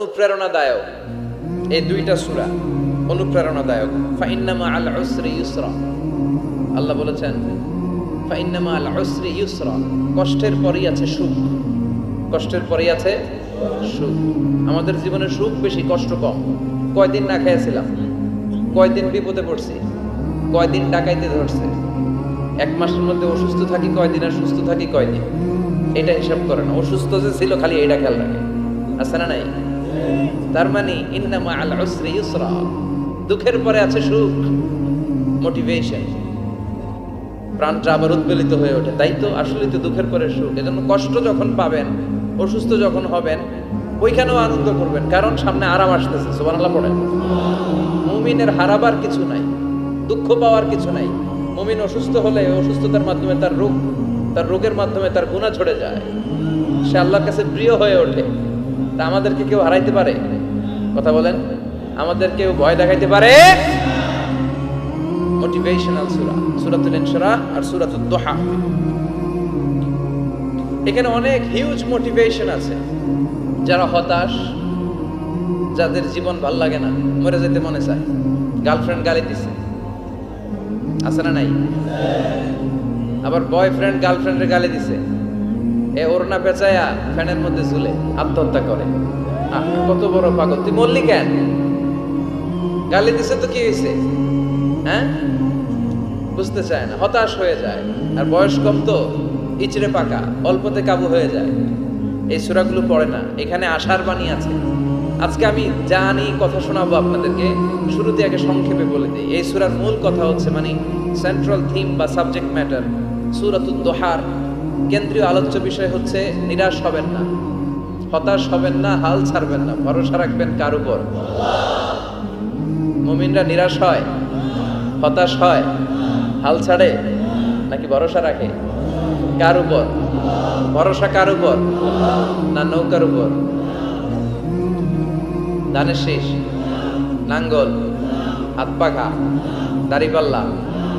অনুপ্রেরণাদায়ক। এই দুইটা সূরা অনুপ্রেরণাদায়ক। ফাইন্নামা আল উসরি ইউসরা। আল্লাহ বলেছেন, ফাইন্নামা আল উসরি ইউসরা। কষ্টের পরেই আছে সুখ। কষ্টের পরেই আছে সুখ। আমাদের জীবনে সুখ বেশি, কষ্ট কম। কয়দিন না খেয়েছিলাম, কয়দিন বিপদে পড়ছি, কয়দিন ডাকাইতে ধরছে। এক মাসের মধ্যে অসুস্থ থাকি কয়দিন আর সুস্থ থাকি কয়দিন? এটা হিসাব করে না। অসুস্থ যে ছিল, খালি এটা খেয়াল রাখে। আছে না নাই? তার মানে ইন্নামা আল উসরি ইউসরা দুঃখের পরে আছে সুখ মোটিভেশন প্রাণটা আবার উদ্বেলিত হয়ে ওঠে। তাই তো আসলে তো দুঃখের পরে সুখ। এজন্য কষ্ট যখন পাবেন, অসুস্থ যখন হবেন, ওইখানেও আনন্দ করবেন। কারণ সামনে আরাম আসতেছে পড়েন। মুমিনের হারাবার কিছু নাই, দুঃখ পাওয়ার কিছু নাই। মুমিন অসুস্থ হলে অসুস্থতার মাধ্যমে তার রোগ, তার রোগের মাধ্যমে তার গুণা ছড়ে যায়। সে আল্লাহর কাছে প্রিয় হয়ে ওঠে। তা আমাদেরকে কেউ হারাইতে পারে? কথা বলেন। আমাদের কেউ ভয় দেখাইতে পারে? মোটিভেশনাল সূরা সূরাতুল ইনশিরাহ আর সূরাতুদ দোহা এখানে অনেক হিউজ মোটিভেশন আছে। যারা হতাশ, যাদের জীবন ভালো লাগে না, মরে যেতে মনে চায়। গার্লফ্রেন্ড গালি দিছে। আছে না নাই? আবার বয়ফ্রেন্ড গার্লফ্রেন্ডের গালি দিছে। এ ওড়না পেঁচায়া ফ্যানের মধ্যে ঝুলে আত্মহত্যা করে। কত বড় পাগল। তুই মরলি কেন? গালি দিছে তো কি হয়েছে হ্যাঁ? বুঝতে চায় না, হতাশ হয়ে যায়। আর বয়স কম তো, ইচড়ে পাকা, অল্পতে কাবু হয়ে যায়। এই সুরাগুলো পড়ে না, এখানে আশার বাণী আছে। আজকে আমি জানি কথা শোনাবো আপনাদেরকে, শুরুতে আগে সংক্ষেপে বলে দিই। এই সুরার মূল কথা হচ্ছে মানে সেন্ট্রাল থিম বা সাবজেক্ট ম্যাটার সুরাতুদ দোহার। কেন্দ্রীয় আলোচ্য বিষয় হচ্ছে নিরাশ হবেন না। হতাশ হবেন না, হাল ছাড়বেন না, ভরসা রাখবেন কার উপর? মুমিনরা নিরাশ হয়, হতাশ হয়, হাল ছাড়ে নাকি ভরসা রাখে? কার উপর? ভরসা কার উপর? না নৌকার উপর? ধানের শেষ, নাঙ্গল, হাত পাখা দাড়িপাল্লা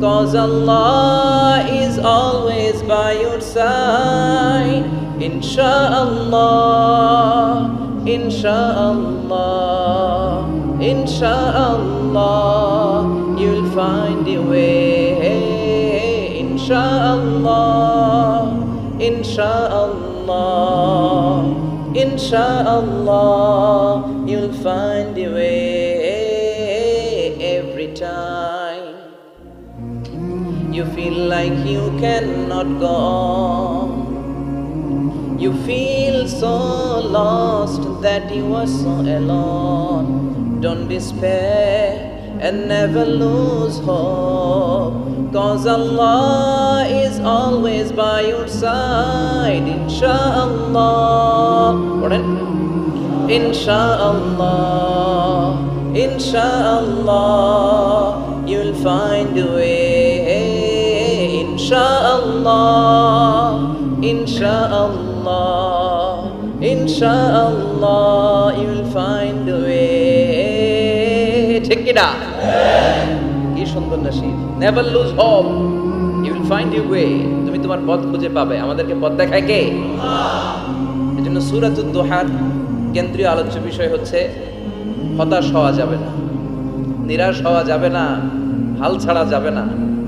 Cause Allah is always by your side. Insha'Allah, Insha'Allah, Insha'Allah, you'll find a way. Insha'Allah, Insha'Allah, Insha'Allah, you'll find feel like you cannot go on. You feel so lost that you are so alone. Don't despair and never lose hope. Cause Allah is always by your side, inshaAllah. Inshallah, inshallah, you'll find a way. Insha'Allah. Insha'Allah. You'll find a way. ঠিক কিনা কি সুন্দর Nasir never lose hope you will find you way তুমি তোমার পথ খুঁজে পাবে আমাদেরকে পথ দেখায় কে এই জন্য সুরাতুদ দোহার কেন্দ্রীয় আলোচ্য বিষয় হচ্ছে, হতাশ হওয়া যাবে না, নিরাশ হওয়া যাবে না, হাল ছাড়া যাবে না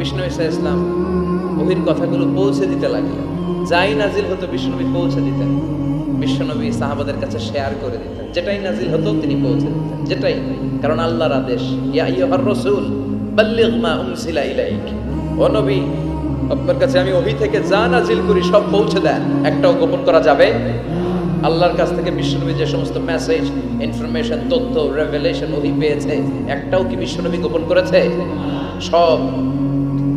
বিষ্ণু ইসা ইসলাম ওহির কথাগুলো পৌঁছে দিতে লাগলেন যাই নাজিল হতো বিষ্ণুনবী পৌঁছে দিতেন। বিশ্বনবী সাহাবাদের কাছে শেয়ার করে দিতেন। যেটাই নাজিল হতো তিনি পৌঁছে দিতেন। যেটাই কারণ আল্লাহর আদেশ, ইয়া রাসূল, বাল্লিগ মা উনসিলা ইলাইক। ও নবী, আপনার কাছে আমি ওহি থেকে যা নাজিল করি সব পৌঁছে দেন। একটাও গোপন করা যাবে? আল্লাহর কাছ থেকে বিশ্বনবী যে সমস্ত মেসেজ ইনফরমেশন তথ্য রেভেলেশন ওহি পেয়েছে, একটাও কি বিশ্বনবী গোপন করেছে? সব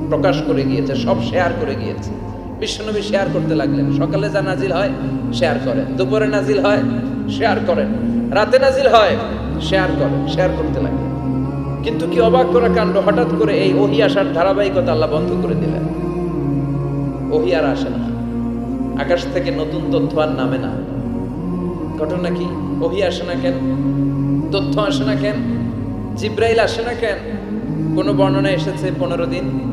প্রকাশ করে গিয়েছে, সব শেয়ার করে গিয়েছে। বিশ্বনবী শেয়ার করতে লাগলেন। সকালে যা নাজিল হয় শেয়ার করেন। দুপুরে নাজিল হয় শেয়ার করেন। রাতে নাজিল হয় শেয়ার করেন শেয়ার করতে লাগলেন। কিন্তু কি অবাক করা কাণ্ড, হঠাৎ করে এই ওহি আসার ধারাবাহিকতা আল্লাহ বন্ধ করে দিলেন। ওহি আর আসে না। আকাশ থেকে নতুন তথ্য আর নামে না। ঘটনা কি? ওহি আসে না কেন? তথ্য আসে না কেন? জিব্রাইল আসে না কেন? কোনো বর্ণনা এসেছে পনেরো দিন?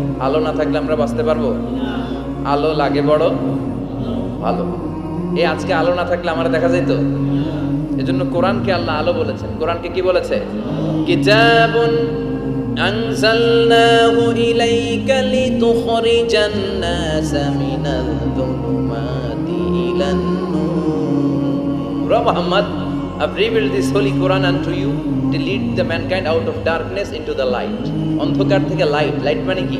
আলো না থাকলে আমরা বাঁচতে পারব? আলো লাগে বড়? ভালো। এই আজকে আলো না থাকলে আমার দেখা যেত এজন্য কোরআনকে আল্লাহ আলো বলেছেন। কোরআনকে কি বলেছে? কিতাবুন আনজালনাহু ইলাইকা লিতুখরিজান নাসা মিনাল যুলুমাতি ইলান নূর। Muhammad I've revealed this holy Quran unto you to lead the mankind out of darkness into the light. অন্ধকার থেকে লাইট লাইট মানে কি?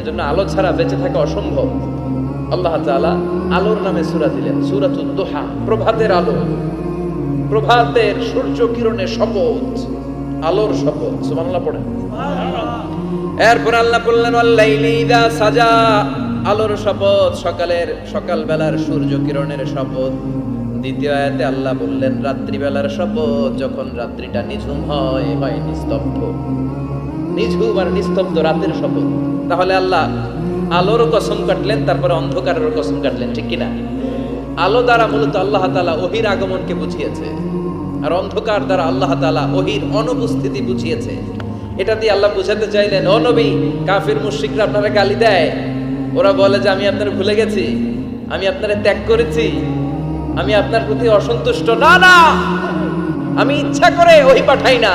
এজন্য আলো ছাড়া বেঁচে থাকা অসম্ভব। আল্লাহ তাআলা আলোর নামে সূরা দিলেন সূরাতুদ দোহা, প্রভাতের আলো। প্রভাতের সূর্য কিরণের শপথ, আলোর শপথ। সুবহানাল্লাহ পড়েন। এরপর আল্লাহ বললেন ইদা সাজা। আলোর শপথ, সকালের সকাল বেলার সূর্য কিরণের শপথ। দ্বিতীয় আয়াতে আল্লাহ বললেন, রাত্রিবেলার শপথ, যখন রাত্রিটা নিঝুম হয় হয় নিস্তব্ধ। নিঝুম আর নিস্তব্ধ রাতের শপথ তাহলে আল্লাহ আলোর কসম কাটলেন, তারপরে অন্ধকারের কসম কাটলেন, ঠিক কিনা? আলো দ্বারা মূলত আল্লাহ তাআলা ওহির আগমনকে বুঝিয়েছে, আর অন্ধকার দ্বারা আল্লাহ তাআলা ওহির অনুপস্থিতি বুঝিয়েছে। এটা দিয়ে আল্লাহ বুঝাতে চাইলেন, ও নবী, কাফির মুশরিকরা আপনারা গালি দেয়। ওরা বলে যে, আমি আপনার ভুলে গেছি, আমি আপনারে ত্যাগ করেছি, আমি আপনার প্রতি অসন্তুষ্ট। না না, আমি ইচ্ছা করে ওহি পাঠাই না।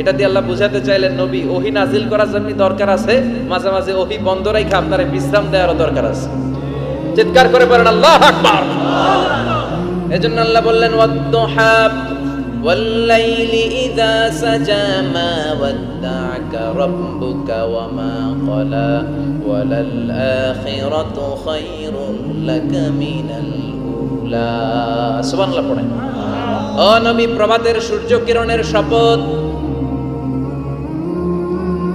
এটা দিয়ে আল্লাহ বুঝাতে চাইলেন নবী ওহি নাজিল করার জন্য দরকার আছে মাঝে মাঝে ওহি বন্ধ রেখে আপনারা বিশ্রাম দেওয়ারও দরকার আছে চিৎকার করে বলেন আল্লাহ আকবার এজন্য আল্লাহ বললেন ওয়াদ্দুহা والليل إذا سجى ما ودعك ربك وما قلى وللآخرة خير لك من الأولى سبحان الله পড়েন ও নবী প্রভাতের সূর্য কিরণের শপথ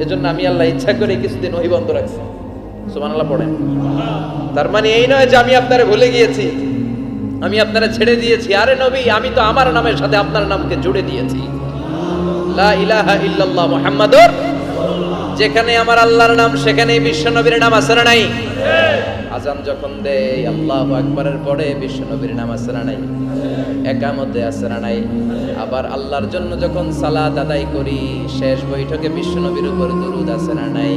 এজন্য আমি আল্লাহ ইচ্ছা করে কিছুদিন ওই বন্ধ রাখছি। সুবহানাল্লাহ পড়েন। তার মানে এই নয় যে আমি আপনারা ভুলে গিয়েছি। আমি আপনারা ছেড়ে দিয়েছি। আরে নবী, আমি তো আমার নামের সাথে আপনার নামকে জুড়ে দিয়েছি। লা ইলাহা ইল্লাল্লাহ মুহাম্মাদুর যেখানে আমার আল্লাহর নাম, সেখানে বিশ্ব নবীর নাম আছে না নাই? আজান যখন দেয়, আল্লাহ আকবারের পরে বিশ্ব নবীর নাম আছে না নাই? একামতে আছে না নাই? আবার আল্লাহর জন্য যখন সালাত আদায় করি, শেষ বৈঠকে বিশ্ব নবীর উপর দরুদ আছে না নাই?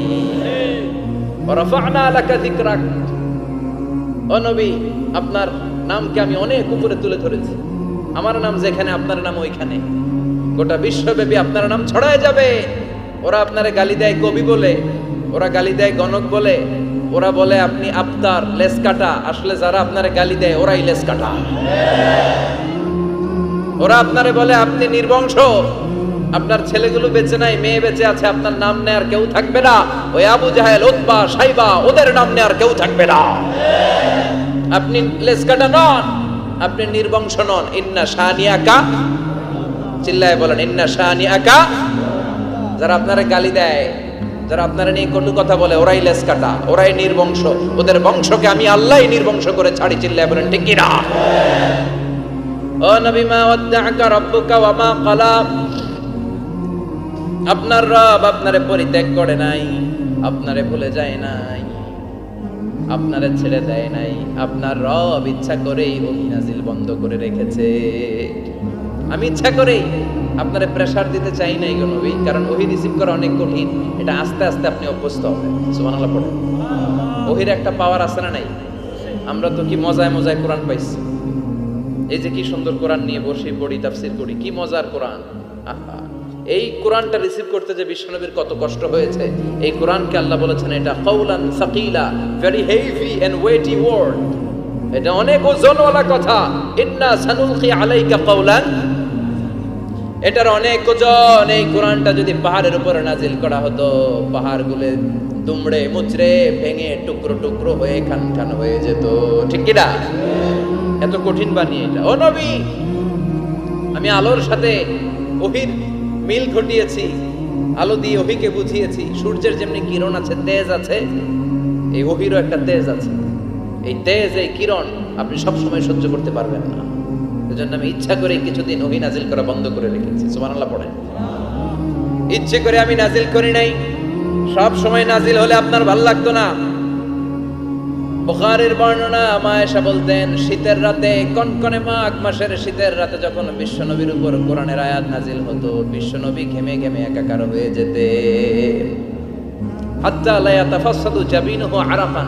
আপনার নামকে আমি অনেক উপরে তুলে ধরেছি। আমার নাম যেখানে, আপনার নাম ওইখানে। গোটা বিশ্বব্যাপী আপনার নাম ছড়ায় যাবে। ওরা আপনারে গালি দেয় কবি বলে, ওরা গালি দেয় গণক বলে, ওরা বলে আপনি আফতার লেস কাটা আসলে যারা আপনারে গালি দেয় ওরাই লেস কাটা ওরা আপনারে বলে আপনি নির্বংশ, আপনার ছেলেগুলো বেঁচে নাই, মেয়ে বেঁচে আছে, আপনার নাম নেয়ার কেউ থাকবে না। ওই আবু জাহেল, উতবা, সাইবা, ওদের নাম নেয়ার কেউ থাকবে না। আপনি লেসকাটা নন, আপনি নির্বংশ নন। ইন্না শাহানিয়াকা চিল্লায় বলেন, ইন্না শাহানিয়াকা যারা আপনারা গালি দেয়, যারা আপনারা নিয়ে কটু কথা বলে, ওরাই লেস কাটা, ওরাই নির্বংশ। ওদের বংশকে আমি আল্লাহই নির্বংশ করে ছাড়ি, চিল্লায় বলেন, ঠিক কিনা? ও নবী, মা ওয়া মা ক্বালা। আপনার রব আপনারে পরিত্যাগ করে নাই, আপনারে ভুলে যায় নাই, আপনারে ছেড়ে দেয় নাই, আপনার রব ইচ্ছা করেই অভিনাজিল বন্ধ করে রেখেছে। আমি ইচ্ছা করেই আপনারে প্রেসার দিতে চাই নাই গো নবী? কারণ ওহি রিসিভ করা অনেক কঠিন। এটা আস্তে আস্তে আপনি অভ্যস্ত হবেন। সুবহানাল্লাহ পড়ে ওহির একটা পাওয়ার আছে না নাই? আমরা তো কি মজায় মজায় কোরআন পাইছি। এই যে কি সুন্দর কোরআন নিয়ে বসে পড়ি, তাফসির করি, কি মজার কোরআন? এই কোরআনটা রিসিভ করতে যে বিশ্বনবীর কত কষ্ট হয়েছে, এই কোরআনকে আল্লাহ বলেছেন এটা কৌলান সাকিলা very heavy and weighty word এটা অনেক ওজনওয়ালা কথা। ইন্না সানুলকি আলাইকা কৌলান এটার অনেক ওজন। এই কোরআনটা যদি পাহাড়ের উপরে নাজিল করা হতো, পাহাড়গুলো দুমড়ে মুচড়ে ভেঙে টুকরো টুকরো হয়ে খান খান হয়ে যেত। ঠিক কিনা এত কঠিন বানিয়ে এটা। ও নবী, আমি আলোর সাথে ওহির মিল ঘটিয়েছি, আলো দিয়ে ওহিকে বুঝিয়েছি। সূর্যের যেমনি কিরণ আছে, তেজ আছে, এই ওহিরও একটা তেজ আছে। এই তেজ, এই কিরণ আপনি সবসময় সহ্য করতে পারবেন না। এজন্য আমি ইচ্ছা করে কিছুদিন ওহি নাজিল করা বন্ধ করে রেখেছি। সুবহানাল্লাহ পড়েন। ইচ্ছে করে আমি নাজিল করি নাই। সব সময় নাজিল হলে আপনার ভালো লাগতো না। বুখারীর বর্ণনা মায়েশা বলতেন, শীতের রাতে, কনকনে মাঘ মাসের শীতের রাতে যখন বিশ্বনবীর উপর কোরআনের আয়াত নাজিল হতো, বিশ্বনবী ঘেমে ঘেমে একাকার হয়ে যেতে হাত্তা লা ইয়াতাফাসাদু জাবিনুহু আরাফান।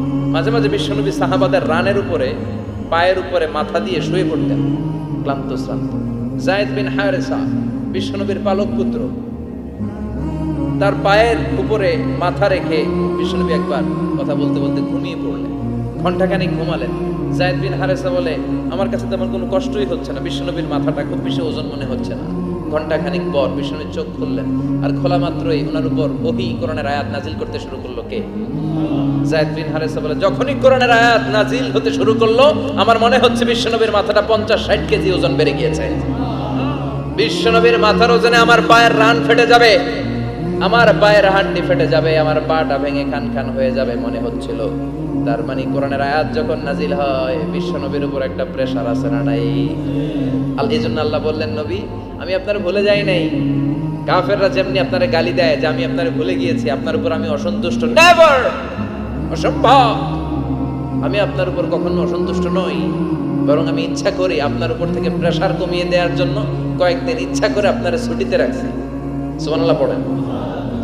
মাঝে মাঝে বিশ্বনবী সাহাবাদের রানের উপরে, পায়ের উপরে মাথা দিয়ে শুয়ে পড়তেন। ক্লান্ত, শ্রান্ত। জায়দ বিন হারেসা, বিশ্বনবীর পালক পুত্র, তার পায়ের উপরে মাথা রেখে বিষ্ণুনবী একবার কথা বলতে বলতে ঘুমিয়ে পড়লেন। ঘন্টাখানিক ঘুমালেন। জায়দ বিন হারেসা বলে, আমার কাছে তেমন কোনো কষ্টই হচ্ছে না, বিশ্বনবীর মাথাটা খুব বেশি ওজন মনে হচ্ছে না। ঘণ্টা খানিক পর বিশ্বনবীর চোখ খুললেন। আর খোলা মাত্রই ওনার উপর ওহি কোরআনের আয়াত নাজিল করতে শুরু করল কে? জায়দ বিন বলে, যখনই কোরআনের আয়াত নাজিল হতে শুরু করল, আমার মনে হচ্ছে বিশ্বনবীর মাথাটা পঞ্চাশ ষাট কেজি ওজন বেড়ে গিয়েছে। বিশ্বনবীর মাথার ওজনে আমার পায়ের রান ফেটে যাবে। আমার পায়ের হাড্ডি ফেটে যাবে, আমার পাটা ভেঙে খান খান হয়ে যাবে মনে হচ্ছিল। তার মানে কোরআনের আয়াত যখন নাজিল হয় বিশ্বনবীর উপর একটা প্রেশার আছে না নাই? এই জন্য আল্লাহ বললেন, নবী, আমি আপনার ভুলে যাই নাই। কাফেররা যেমনি আপনারে গালি দেয় যে আমি আপনারে ভুলে গিয়েছি, আপনার উপর আমি অসন্তুষ্ট নেভার অসম্ভব! আমি আপনার উপর কখনো অসন্তুষ্ট নই। বরং আমি ইচ্ছা করি আপনার উপর থেকে প্রেশার কমিয়ে দেওয়ার জন্য কয়েকদিন ইচ্ছা করে আপনার ছুটিতে রাখছি। সুবহানাল্লাহ পড়েন।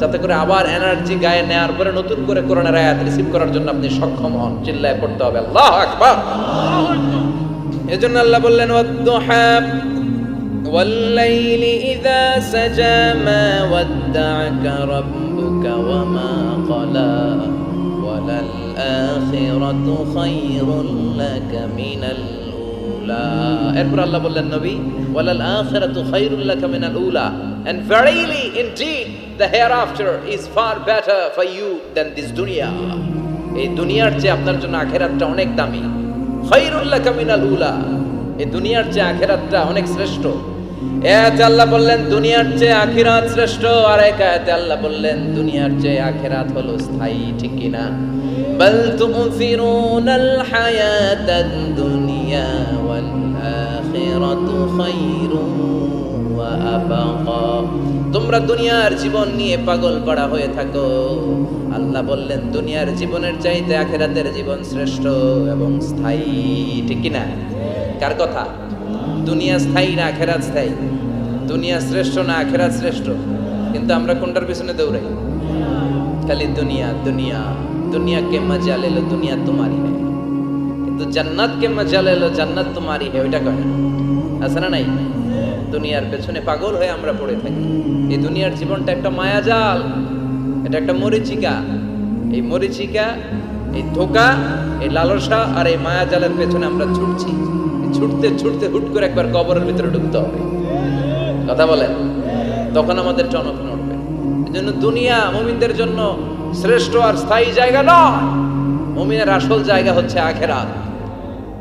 যাতে করে আবার এনার্জি গায়ে নেওয়ার পরে নতুন করে কোরআনের আয়াত রিসিভ করার জন্য আপনি সক্ষম হন চিল্লায় পড়তে হবে আল্লাহ আকবার এজন্য আল্লাহ বললেন ওয়াদ্দুহা والليل إذا سجى ما ودعك ربك وما قلى وللآخرة خير لك من الأولى এরপর আল্লাহ বললেন নবী ওয়ালাল আখিরাতু খায়রুল লাকা মিনাল উলা and verily, indeed, the hereafter is far better for you than this dunya. এই দুনিয়ার চেয়ে আপনার জন্য আখেরাতটা অনেক দামি। খায়রুল লাকা মিনাল উলা। এই দুনিয়ার চেয়ে আখেরাতটা অনেক শ্রেষ্ঠ। এতে আল্লাহ বললেন, দুনিয়ার চেয়ে আখিরাত শ্রেষ্ঠ। আর এক আয়াতে আল্লাহ বললেন, দুনিয়ার চেয়ে আখিরাত হলো স্থায়ী, ঠিক কি না? বল তুমফিরুনাল হায়াতাদ দুনিয়া ওয়াল তোমরা দুনিয়ার জীবন নিয়ে পাগল পাড়া হয়ে থাকো। আল্লাহ বললেন, দুনিয়ার জীবনের চাইতে আখেরাতের জীবন শ্রেষ্ঠ এবং স্থায়ী, ঠিক কি না কার কথা? দুনিয়া স্থায়ী না আখেরাত স্থায়ী? দুনিয়া শ্রেষ্ঠ না আখেরাত শ্রেষ্ঠ? কিন্তু আমরা কোনটার পিছনে দৌড়াই? খালি দুনিয়া দুনিয়া। দুনিয়া কে মজা লেলো দুনিয়া তোমারই নেই। কিন্তু জান্নাত কে মজা এলো জান্নাত তোমারই হে, ওইটা কয় আছে না নাই? দুনিয়ার পেছনে পাগল হয়ে আমরা পড়ে থাকি। এই দুনিয়ার জীবনটা একটা মায়াজাল, এটা একটা মরিচিকা। এই মরিচিকা, এই ধোকা, এই লালসা আর এই মায়াজালের পেছনে আমরা ছুটছি। ছুটতে ছুটতে হুট করে একবার কবরের ভিতরে ঢুকতে হবে। কথা বলেন? তখন আমাদের টনক নড়বে। এই জন্য দুনিয়া মুমিনদের জন্য শ্রেষ্ঠ আর স্থায়ী জায়গা নয়। মুমিনের আসল জায়গা হচ্ছে আখেরাত।